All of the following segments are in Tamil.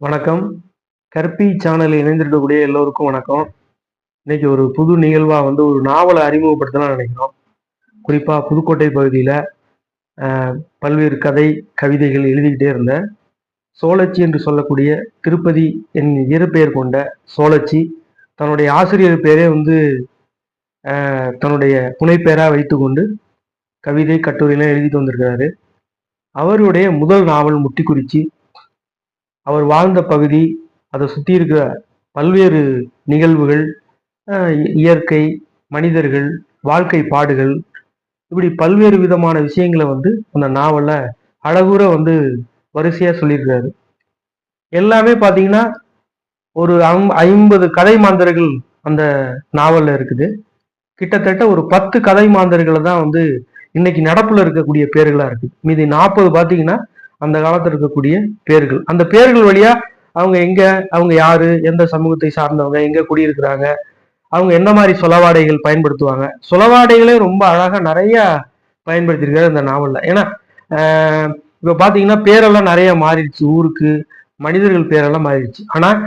வணக்கம். கற்பி சேனலில் இணைந்திருக்கக்கூடிய எல்லோருக்கும் வணக்கம். இன்னைக்கு ஒரு புது நிகழ்வாக வந்து ஒரு நாவலை அறிமுகப்படுத்தலாம் நினைக்கிறோம். குறிப்பாக புதுக்கோட்டை பகுதியில் பல்வேறு கதை கவிதைகள் எழுதிக்கிட்டே இருந்தேன் சோழச்சி என்று சொல்லக்கூடிய திருப்பதி என் இயற்பெயர் கொண்ட சோழச்சி தன்னுடைய ஆசிரியர் பெயரே வந்து தன்னுடைய புனைப்பெயராக வைத்துக்கொண்டு கவிதை கட்டுரைலாம் எழுதிட்டு வந்திருக்கிறாரு. அவருடைய முதல் நாவல் முட்டிக்குறிச்சி அவர் வாழ்ந்த பகுதி அதை சுற்றி இருக்கிற பல்வேறு நிகழ்வுகள் இ- இயற்கை மனிதர்கள் வாழ்க்கை பாடுகள் இப்படி பல்வேறு விதமான விஷயங்களை வந்து அந்த நாவலில் அழகுற வந்து வரிசையாக சொல்லியிருக்காரு எல்லாமே பார்த்தீங்கன்னா ஒரு ஐம்- ஐம்பது கதை மாந்தர்கள் அந்த நாவலில் இருக்குது. கிட்டத்தட்ட ஒரு பத்து கதை மாந்தர்களை தான் வந்து இன்னைக்கு நடப்பில் இருக்கக்கூடிய பேர்களாக இருக்குது. மீதி நாற்பது பார்த்தீங்கன்னா அந்த காலத்தில் இருக்கக்கூடிய பேர்கள். அந்த பேர்கள் வழியா அவங்க எங்க அவங்க யாரு எந்த சமூகத்தை சார்ந்தவங்க எங்க குடியிருக்கிறாங்க அவங்க என்ன மாதிரி சொலவாடைகள் பயன்படுத்துவாங்க. சொலவாடைகளே ரொம்ப அழகா நிறைய பயன்படுத்தியிருக்காரு இந்த நாவல்ல. ஏன்னா இப்போ பார்த்தீங்கன்னா பேரெல்லாம் நிறைய மாறிடுச்சு. ஊருக்கு மனிதர்கள் பேரெல்லாம் மாறிடுச்சு. ஆனால்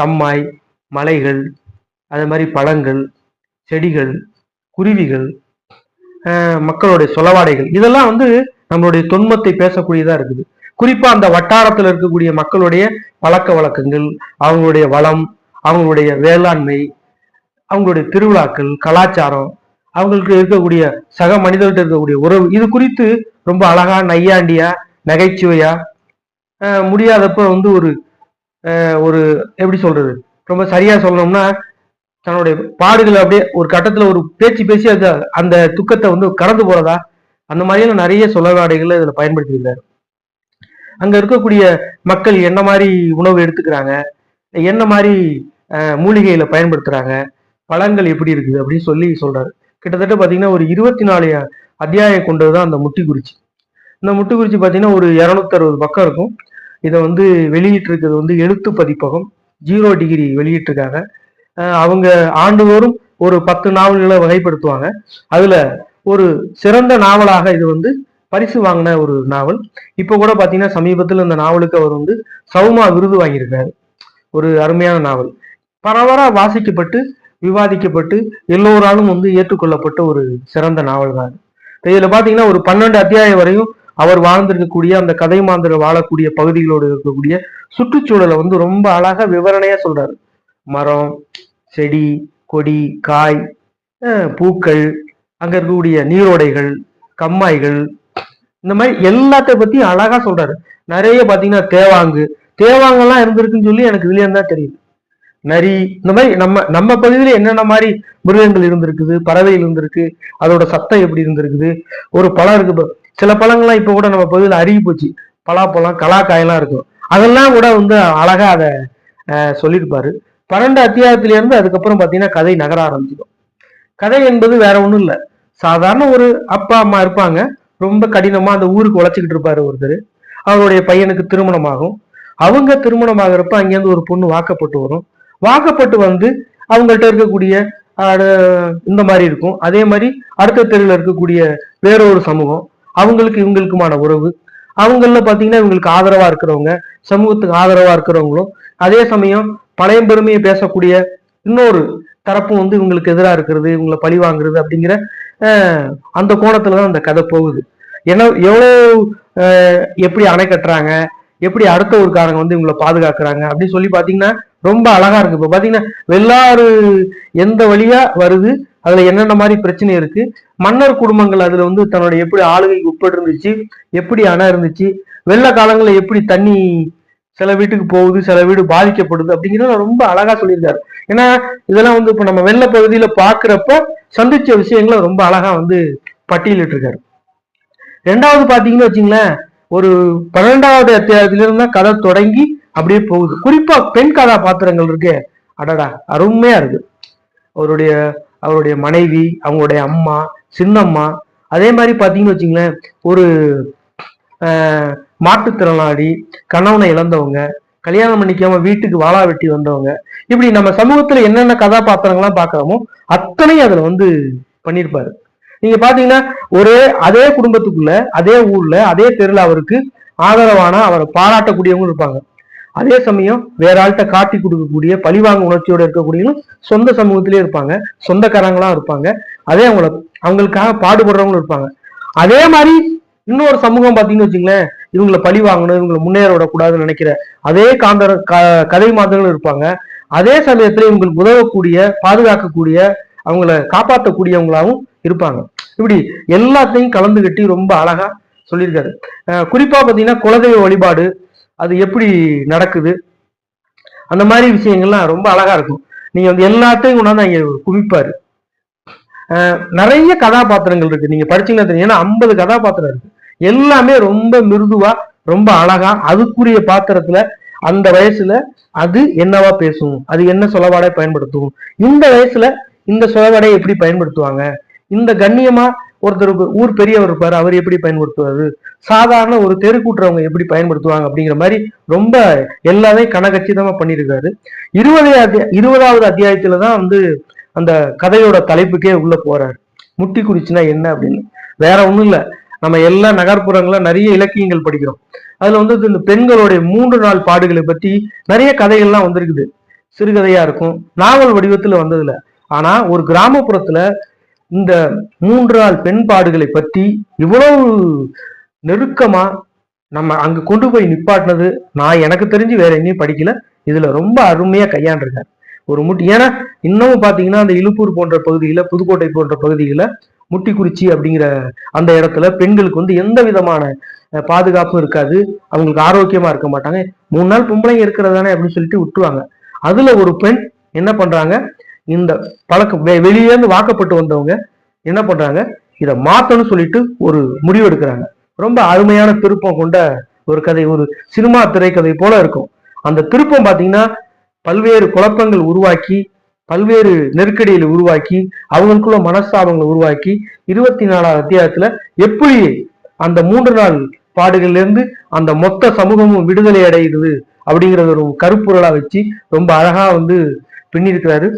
கம்மாய் மலைகள் அதே மாதிரி பழங்கள் செடிகள் குருவிகள் மக்களுடைய சொலவாடைகள் இதெல்லாம் வந்து நம்மளுடைய தொன்மத்தை பேசக்கூடியதா இருக்குது. குறிப்பா அந்த வட்டாரத்துல இருக்கக்கூடிய மக்களுடைய பழக்க வழக்கங்கள் அவங்களுடைய வளம் அவங்களுடைய வேளாண்மை அவங்களுடைய திருவிழாக்கள் கலாச்சாரம் அவங்களுக்கு இருக்கக்கூடிய சக மனிதர்கிட்ட இருக்கக்கூடிய உறவு இது குறித்து ரொம்ப அழகா நையாண்டியா நகைச்சுவையா முடியாதப்ப வந்து ஒரு ஒரு எப்படி சொல்றது? ரொம்ப சரியா சொல்லணும்னா தன்னுடைய பாடுகளை அப்படியே ஒரு கட்டத்துல ஒரு பேச்சு பேசி அந்த அந்த துக்கத்தை வந்து கடந்து போறதா அந்த மாதிரியான நிறைய சொலவாடைகளை இதுல பயன்படுத்தியிருந்தாரு அங்க இருக்கக்கூடிய மக்கள் என்ன மாதிரி உணவு எடுத்துக்கிறாங்க? என்ன மாதிரி மூலிகையில மூலிகைகளை பயன்படுத்துறாங்க? பழங்கள் எப்படி இருக்குது அப்படின்னு சொல்லி சொல்றாரு. கிட்டத்தட்ட பாத்தீங்கன்னா ஒரு இருபத்தி நாலு அத்தியாயம் கொண்டதுதான் அந்த முட்டிக்குறிச்சி. இந்த முட்டிக்குறிச்சி பாத்தீங்கன்னா ஒரு இருநூத்தி அறுபது பக்கம் இருக்கும். இதை வந்து வெளியிட்டு இருக்கிறது வந்து எழுத்து பதிப்பகம் ஜீரோ டிகிரி வெளியிட்டிருக்காங்க. அவங்க ஆண்டுதோறும் ஒரு பத்து நாவல்களை வகைப்படுத்துவாங்க. அதுல ஒரு சிறந்த நாவலாக இது வந்து பரிசு வாங்கின ஒரு நாவல். இப்போ கூட பார்த்தீங்கன்னா சமீபத்தில் இந்த நாவலுக்கு அவர் வந்து சௌமா விருது வாங்கியிருக்காரு. ஒரு அருமையான நாவல். பரவரா வாசிக்கப்பட்டு விவாதிக்கப்பட்டு எல்லோராலும் வந்து ஏற்றுக்கொள்ளப்பட்ட ஒரு சிறந்த நாவல் தான் இதில் பார்த்தீங்கன்னா ஒரு பன்னெண்டு அத்தியாயம் வரையும் அவர் வாழ்ந்திருக்கக்கூடிய அந்த கதை மாந்திர வாழக்கூடிய பகுதிகளோடு இருக்கக்கூடிய சுற்றுச்சூழலை வந்து ரொம்ப அழகா விவரணையா சொல்றாரு. மரம் செடி கொடி காய் பூக்கள் அங்க இருக்கக்கூடிய நீரோடைகள் கம்மாய்கள் இந்த மாதிரி எல்லாத்த பற்றியும் அழகா சொல்றாரு. நிறைய பாத்தீங்கன்னா தேவாங்கு. தேவாங்கெல்லாம் இருந்திருக்குன்னு சொல்லி எனக்கு இதுல தான் தெரியுது. நரி இந்த மாதிரி நம்ம நம்ம பகுதியில என்னென்ன மாதிரி மிருகங்கள் இருந்திருக்குது பறவைகள் இருந்திருக்கு அதோட சத்தம் எப்படி இருந்திருக்குது ஒரு பழம் இருக்கு சில பழங்கள்லாம் இப்ப கூட நம்ம பகுதியில் அருகி போச்சு. பலாப்பழம் கலாக்காயெல்லாம் இருக்கும். அதெல்லாம் கூட வந்து அழகா அதை சொல்லியிருப்பாரு. பன்னெண்டு அத்தியாயத்துலேருந்து அதுக்கப்புறம் பார்த்தீங்கன்னா கதை நகர ஆரம்பிச்சிடும். கதை என்பது வேற ஒன்றும் இல்லை. சாதாரண ஒரு அப்பா அம்மா இருப்பாங்க. ரொம்ப கடினமா அந்த ஊருக்கு உழைச்சிக்கிட்டு இருப்பாரு ஒருத்தர். அவருடைய பையனுக்கு திருமணமாகும். அவங்க திருமணம் ஆகிறப்ப அங்கேருந்து ஒரு பொண்ணு வாக்கப்பட்டு வரும். வாக்கப்பட்டு வந்து அவங்கள்ட்ட இருக்கக்கூடிய இந்த மாதிரி இருக்கும். அதே மாதிரி அடுத்த தெருவில் இருக்கக்கூடிய வேறொரு சமூகம் அவங்களுக்கு இவங்களுக்குமான உறவு. அவங்கள பார்த்தீங்கன்னா இவங்களுக்கு ஆதரவா இருக்கிறவங்க சமூகத்துக்கு ஆதரவா இருக்கிறவங்களும் அதே சமயம் பழையம்பெருமையை பேசக்கூடிய இன்னொரு தரப்பும் வந்து இவங்களுக்கு எதிராக இருக்கிறது இவங்களை பழி வாங்குறது அப்படிங்கிற அந்த கோணத்துல தான் அந்த கதை போகுது. ஏன்னா எவ்வளோ எப்படி அணை கட்டுறாங்க எப்படி அடுத்த ஊருக்காரங்க வந்து இவங்களை பாதுகாக்கிறாங்க அப்படின்னு சொல்லி பாத்தீங்கன்னா ரொம்ப அழகா இருக்கு. இப்போ பாத்தீங்கன்னா வெள்ளாறு எந்த வழியா வருது அதுல என்னென்ன மாதிரி பிரச்சனை இருக்கு மன்னர் குடும்பங்கள் அதுல வந்து தன்னுடைய எப்படி ஆளுகைக்கு உட்பட்டு இருந்துச்சு எப்படி அணை இருந்துச்சு வெள்ள காலங்களில் எப்படி தண்ணி சில வீட்டுக்கு போகுது சில வீடு பாதிக்கப்படுது அப்படிங்கிறத ரொம்ப அழகா சொல்லியிருக்காரு. ஏன்னா இதெல்லாம் வந்து இப்ப நம்ம வெள்ள பகுதியில பாக்குறப்ப சந்திச்ச விஷயங்களை ரொம்ப அழகா வந்து பட்டியலிட்டு இருக்காரு ரெண்டாவது பாத்தீங்கன்னு வச்சுங்களேன் ஒரு பன்னெண்டாவது அத்தியாயத்துல இருந்தா கதை தொடங்கி அப்படியே போகுது. குறிப்பா பெண் கதாபாத்திரங்கள் இருக்கு அடடா அருமையா இருக்கு. அவருடைய அவருடைய மனைவி அவங்களுடைய அம்மா சின்னம்மா அதே மாதிரி பாத்தீங்கன்னு வச்சுங்களேன் ஒரு ஆஹ், மாற்றுத்திறனாளி கணவனை இழந்தவங்க கல்யாணம் பண்ணிக்காம வீட்டுக்கு வாழா வெட்டி வந்தவங்க இப்படி நம்ம சமூகத்துல என்னென்ன கதாபாத்திரங்கள்லாம் பாக்குறோமோ அத்தனையும் அதுல வந்து பண்ணியிருப்பாரு நீங்க பாத்தீங்கன்னா ஒரே அதே குடும்பத்துக்குள்ள அதே ஊர்ல அதே தெருல அவருக்கு ஆதரவான அவரை பாராட்டக்கூடியவங்களும் இருப்பாங்க. அதே சமயம் வேற ஆள்கிட்ட காட்டி கொடுக்கக்கூடிய பழிவாங்க உணர்ச்சியோட இருக்கக்கூடியவங்களும் சொந்த சமூகத்திலே இருப்பாங்க. சொந்தக்காரங்களா இருப்பாங்க. அதே அவங்கள அவங்களுக்காக பாடுபடுறவங்களும் இருப்பாங்க. அதே மாதிரி இன்னொரு சமூகம் பார்த்தீங்கன்னு வச்சுங்களேன் இவங்களை பழி வாங்கணும் இவங்களை முன்னேற விடக்கூடாதுன்னு நினைக்கிற அதே காந்தர க- கதை மாதங்களும் இருப்பாங்க. அதே சமயத்துல இவங்களுக்கு உதவக்கூடிய பாதுகாக்கக்கூடிய அவங்கள காப்பாற்றக்கூடியவங்களாகவும் இருப்பாங்க. இப்படி எல்லாத்தையும் கலந்து கட்டி ரொம்ப அழகா சொல்லியிருக்காரு. குறிப்பா பாத்தீங்கன்னா குலதெய்வ வழிபாடு அது எப்படி நடக்குது? அந்த மாதிரி விஷயங்கள்லாம் ரொம்ப அழகா இருக்கும். நீங்க வந்து எல்லாத்தையும் கொண்டாந்து அங்க குவிப்பாரு. நிறைய கதாபாத்திரங்கள் இருக்கு. நீங்க படிச்சீங்கன்னா தெரியும். ஏன்னா ஐம்பது கதாபாத்திரம் இருக்கு. எல்லாமே ரொம்ப மிருதுவா ரொம்ப அழகா அதுக்குரிய பாத்திரத்துல அந்த வயசுல அது என்னவா பேசும்? அது என்ன சொலவாடை பயன்படுத்தும்? இந்த வயசுல இந்த சொலவாடை எப்படி பயன்படுத்துவாங்க? இந்த கண்ணியமா ஒருத்தர் ஊர் பெரியவர் இருப்பாரு அவர் எப்படி பயன்படுத்துவாரு? சாதாரண ஒரு தெருக்கூட்டுறவங்க எப்படி பயன்படுத்துவாங்க அப்படிங்கிற மாதிரி ரொம்ப எல்லாமே கனகச்சிதமா பண்ணியிருக்காரு. இருபது அத்தியா- இருபதாவது அத்தியாயத்துல தான் வந்து அந்த கதையோட தலைப்புக்கே உள்ள போறாரு. முட்டி குடிச்சுனா என்ன அப்படின்னு. வேற ஒண்ணும் இல்லை. நம்ம எல்லா நகர்ப்புறங்களும் நிறைய இலக்கியங்கள் படிக்கிறோம். அதுல வந்து இந்த பெண்களுடைய மூன்று நாள் பாடுகளை பத்தி நிறைய கதைகள்லாம் வந்திருக்குது. சிறுகதையா இருக்கும் நாவல் வடிவத்துல வந்ததுல. ஆனா ஒரு கிராமப்புறத்துல இந்த மூன்று நாள் பெண் பாடுகளை பத்தி இவ்வளவு நெருக்கமா நம்ம அங்க கொண்டு போய் நிப்பாட்டினது நான் எனக்கு தெரிஞ்சு வேற எங்கேயும் படிக்கல. இதுல ரொம்ப அருமையா கையாண்டிருக்காரு. ஒரு முட்டி ஏன்னா இன்னமும் பாத்தீங்கன்னா அந்த இழுப்பூர் போன்ற பகுதியில புதுக்கோட்டை போன்ற பகுதியில முட்டிக்குறிச்சி அப்படிங்கிற அந்த இடத்துல பெண்களுக்கு வந்து எந்த விதமான பாதுகாப்பும் இருக்காது. அவங்களுக்கு ஆரோக்கியமா இருக்க மாட்டாங்க. மூணு நாள் பொம்பளைங்க இருக்கிறதானே அப்படின்னு சொல்லிட்டு விட்டுருவாங்க. அதுல ஒரு பெண் என்ன பண்றாங்க? இந்த பழக்கம் வெ- இருந்து வாக்கப்பட்டு வந்தவங்க என்ன பண்றாங்க? இதை மாத்தணும்னு சொல்லிட்டு ஒரு முடிவு எடுக்கிறாங்க. ரொம்ப அருமையான திருப்பம் கொண்ட ஒரு கதை ஒரு சினிமா திரைக்கதை போல இருக்கும். அந்த திருப்பம் பாத்தீங்கன்னா பல்வேறு குழப்பங்கள் உருவாக்கி பல்வேறு நெருக்கடிகளை உருவாக்கி அவங்களுக்குள்ள மனஸ்தாபங்களை உருவாக்கி இருபத்தி நாலாவது அத்தியாயத்துல எப்படி அந்த மூன்று நாள் பாடுகள்ல இருந்து அந்த மொத்த சமூகமும் விடுதலை அடையுது அப்படிங்கறத ஒரு கருப்பொருளா வச்சு ரொம்ப அழகா வந்து பின்னிருக்கிறாரு.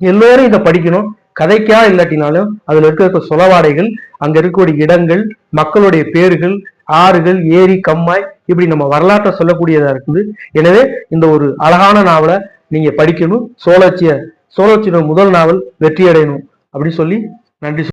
எல்லோரும் இதை படிக்கணும். கதைக்கா இல்லாட்டினாலும் அதுல இருக்கிற சொலவாடைகள் அங்க இருக்கக்கூடிய இடங்கள் மக்களுடைய பேர்கள் ஆறுகள் ஏரி கம்மாய் இப்படி நம்ம வரலாற்றை சொல்லக்கூடியதா இருக்குது. எனவே இந்த ஒரு அழகான நாவலை நீங்க படிக்கணும். சோழச்சிய சோழச்சியோட முதல் நாவல் வெற்றி அடையணும் அப்படி சொல்லி நன்றி